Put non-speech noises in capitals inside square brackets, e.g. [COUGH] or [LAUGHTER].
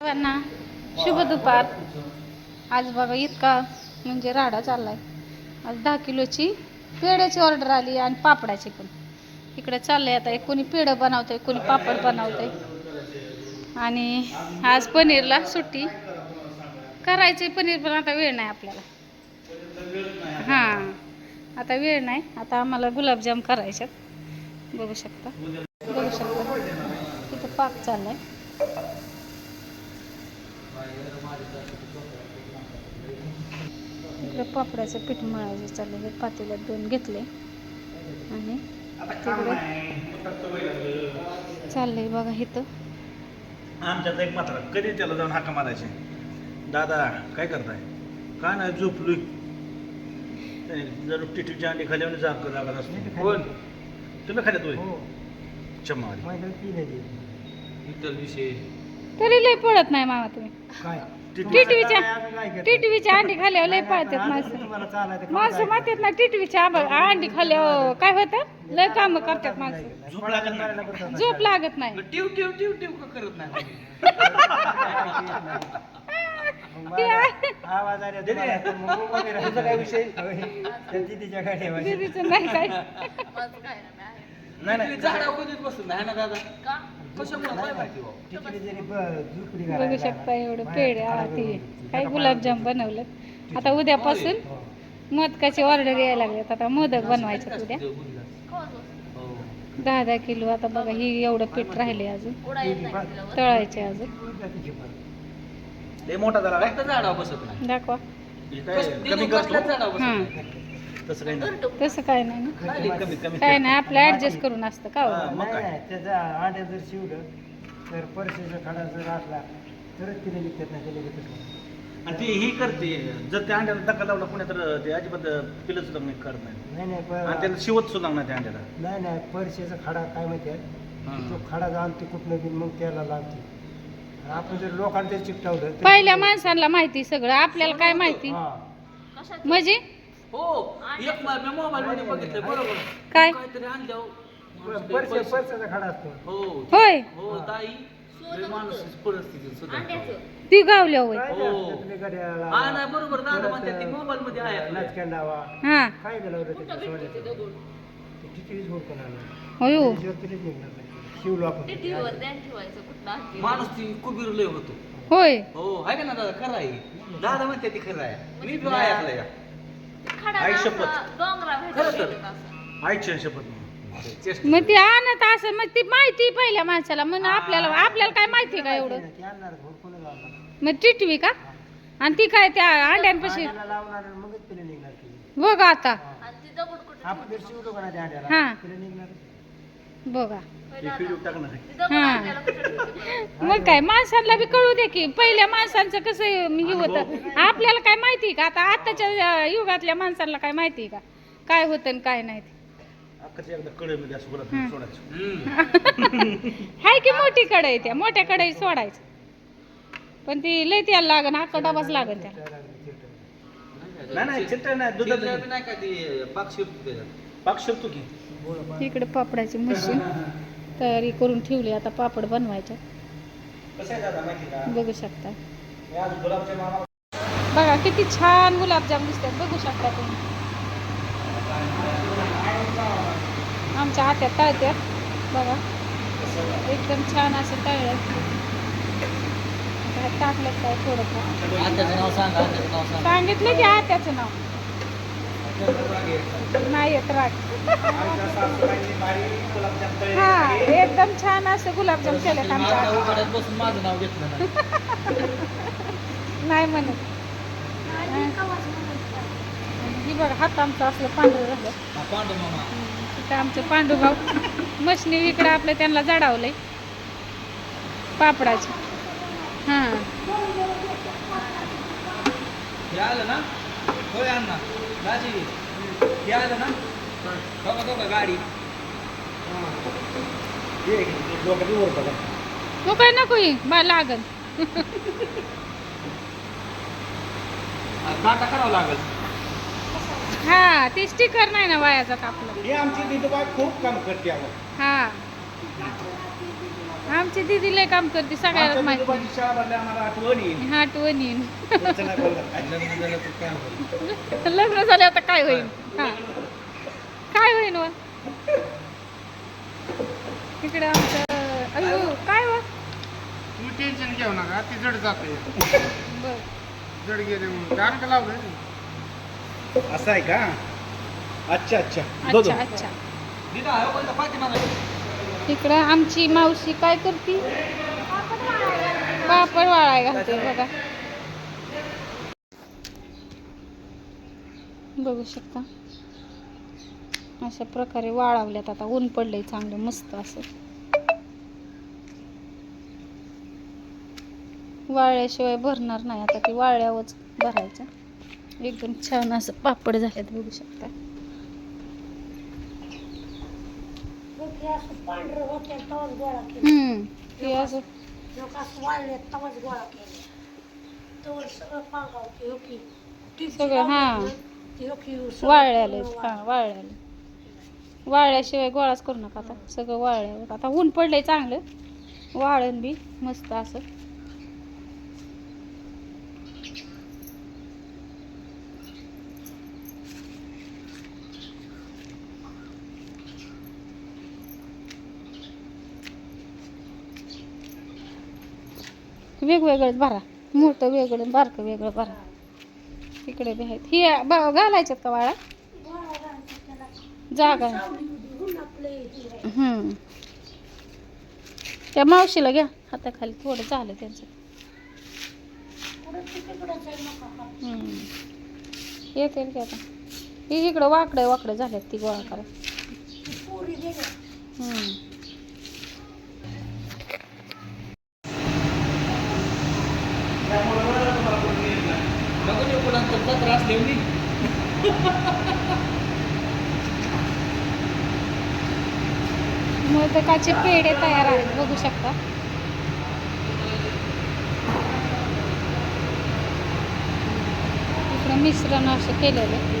सर्वांना शुभ दुपार. आज बघा इतका म्हणजे राडा चाललाय. आज दहा किलोची पेड्याची ऑर्डर आली आणि पापडाची पण. इकडे चाललंय आता एक कोणी पेढं बनवतंय कोणी पापड बनवतंय. आणि आज पनीरला सुट्टी. करायची पनीर पण आता वेळ नाही आपल्याला. हां आता वेळ नाही. आता आम्हाला गुलाबजाम करायच्यात. बघू शकता. बघू शकता. इथं पाक चाललाय. इकडे पापडाचं पीठ मळायचं चाललं हे पातेल्यात दोन घेतले आणि तिकडे चाललंय बघा इथं. आमच्यात एक मात्र कधी त्याला जाऊन हाका मारायचे? दादा काय करताय? काय नाही झोपलोय? त्याने जर टिटवीच्या अंडी खाल्यावर जाग जागत असते कोण तुम्ही खाल्यात होय? क्षमा इतर विषय. तरी लय पळत नाही मामा तुम्ही. काय? टिटवीच्या टिटवीच्या अंडी खाल्यावर लय पळतात माणसं. माणसं मारतात ना टिटवीच्या आंब- अंडी खाल्यावर काय होतं? लय काम करतात माणसं. झोप लागत नाही. झोप लागत टिव टिव टिव टिव करत. [LAUGHS] आवाज आला [LAUGHS] काय विषय? दीदीच्या गाडी. दीदीचं नाही काय. नाही नाही. झाडा कधीच बसून नाही ना दादा. कशामुळे? काय माहिती हो? बघू शकता. एवढं बाहेर पेढे खायला आरती गेलो. काय गुलाबजाम बनवलं आता उद्यापासून हो. मोदकाची ऑर्डर यायला लागल्यात आता मोदक बनवायचे उद्या. हो. दहा दहा किलो. आता बघा ही एवढं पीठ राहिले अजून. तळायचे अजून. मोठा झाला काय फक्त झाडावर बसत नाही. दाखवा. कमी झाडावर बसत. तसं काही नाही. तसं काय नाही ना. कमी कमी कमी. काय नाही आपलं ऍडजस्ट करून असतं का हो? हा. मग नाही, काय? नाही, त्याचा आंड्या जर शिवलं तर परशीचा खडा जर असला तरच तिने निघतात नाही त्याला नाही. आणि ती ही करते. जर त्या अंड्याला धक्का लावला पुण्या तर ते अजिबात पिलंच लग्न करत नाही. नाही नाही आणि प- त्याला शिवत सुद्धा नाही त्या अंड्याला. नाही नाही परशीचा खडा काय माहिती आहे? तो खडा जाणते कुठनं बी मग त्याला लावते. आणि आपण जर लोकांना ते चिकटावलं तर- पहिल्या माणसांना माहिती सगळं. आपल्याला काय माहिती? हा. म्हणजे? हो एक मोबाईल मध्ये बघितलं बरोबर. काय? काहीतरी आणल्यावर खडा असतो. हो. होय. हो ताई. लय माणूस परिस्थिती सुद्धा ती गावल्या होय. काय हो. हा नाही बरोबर. दादा परत, म्हणतात ती मोबाईल मध्ये आहे. आपल्या. नाचक्या लावा. हा. काय त्याच्या सोन्याचं? ते हुडकून आलं. होय हो. त्याच्यावर तरीच निघणार नाही. शिवलो आपण माणूस ती कुबीर लय होतो. होय. हो आहे का ना दादा? खरं आहे. दादा म्हणते ती खरं आहे. मी बी ऐकलंय. आई शपथ. खरं तर. आईच्या शपथ. चेष्टा. मग ती आणत असं मग ती माहिती पहिल्या माणसाला. म्हणून आपल्याला आपल्याला काय माहिती का एवढं? ते आणणार. मग टिटवी का? आणि ती काय त्या अंड्यांपाशी अंड्याला लावणार आणि मगच तिला निघणार ती. बघ आता. आपण जर शिवलो का ना त्या हा. अंड्याला तिला निघणार बघा. हा. मग काय माणसांना बी कळू दे की पहिल्या माणसांचं कसं हे होतं. आपल्याला काय माहिती का? आता आताच्या युगातल्या माणसांना काय माहिती का? काय होतं आणि काय नाही ते. हं. [LAUGHS] हाय की मोठी कढई त्या. मोठ्या कढई सोडायचं. पण ती लय त्याला लागन अख्खा डबाच लागन त्याला. नाही नाही चिट्टा नाही दुधात शिजलं बी नाही का ती पाक शिरतो त्याच्यात. पाक शिरतो की इकडे पापडाची मशीन. [LAUGHS] तयारी करून ठेवली आता पापड बनवायच्या कसं आहे दादा माहिती का? बघू शकता. मी आज गुलाबच्या मामा बघा किती छान गुलाबजाम दिसतात. बघू शकता तुम्ही. आमच्या हात्यात तळत्यात. बघा. एकदम छान असं तळलं. काय टाकलं काय थोडंफार. आत्याचं नाव सांगा आत्याचं नाव सांगा. सांगितलं की आत्याचं नाव. नाही येत राग. हा. एकदम छान असं गुलाबजाम केलेत आमच्या माझ्या हातात. उघड्यात बसून माझं नाव घेतलं नाही. म्हणत ही बघा हात आमचं असलं पांढरं झालं. हा, पांडू मामा. आमचे पांडुभाऊ मशनी इकडं आपलं त्यांना जडावलंय. पापडाची. हां. हे आलं ना? होय अण्णा. दाजी. हे आलं ना? बघा बघा गाडी. ये. तो काय नको ही बा लागल. काटा करावं लागेल. हा ते स्टिकर नाही ना वाया जात आपलं ही आमची दिदूबाई खूप काम करते हा. आमची दिदी लय काम करते सगळ्याला आमच्या माहिती. नंदुबाची शाळा भरल्या आम्हाला आठवण येईल. हा आठवण येईन. लग्न झालं तर काय होईल? लग्न झाले आता काय होईल? हा. काय होईल व इकडे आमचं अयो काय व तुम्ही टेन्शन घेऊ नका ती जड जाते. बर. जड गेले म्हणून. गाणं का लावलं असं आहे का? अच्छा अच्छा. दो दो. अच्छा. अच्छा इकडं आमची मावशी काय करते? पापड वाळाय घालते बघा. बघू शकता. अशा प्रकारे वाळवल्यात. आता ऊन पडलंय चांगलं मस्त असं. वाळल्याशिवाय भरणार नाही. आता ते वाळल्यावरच भरायचं. एकदम छान असं पापड झालेत बघू शकता. ते असं सगळं हा. वाळल्याले हा वाळल्याले वाळल्याशिवाय गोळाच करू नका आता. सगळं वाळल्यावर आता ऊन पडलंय चांगलं. वाळण बी मस्त असं. वेगवेगळंच भरा. मोठं वेगळं बारकं वेगळं भरा. इकडे बी आहेत. ही घालायच्यात का वाळा? जागा. हम्म. त्या मावशीला घ्या. हाताखाली थोडं झालं त्यांचं. येतील की आता. ही इकडं वाकडं वाकडं झाल्यात ती गोळा करा. हम्म. [LAUGHS] मोदकाचे पेढे तयार आहेत बघू शकता. मिश्रण असं केलेलं आहे.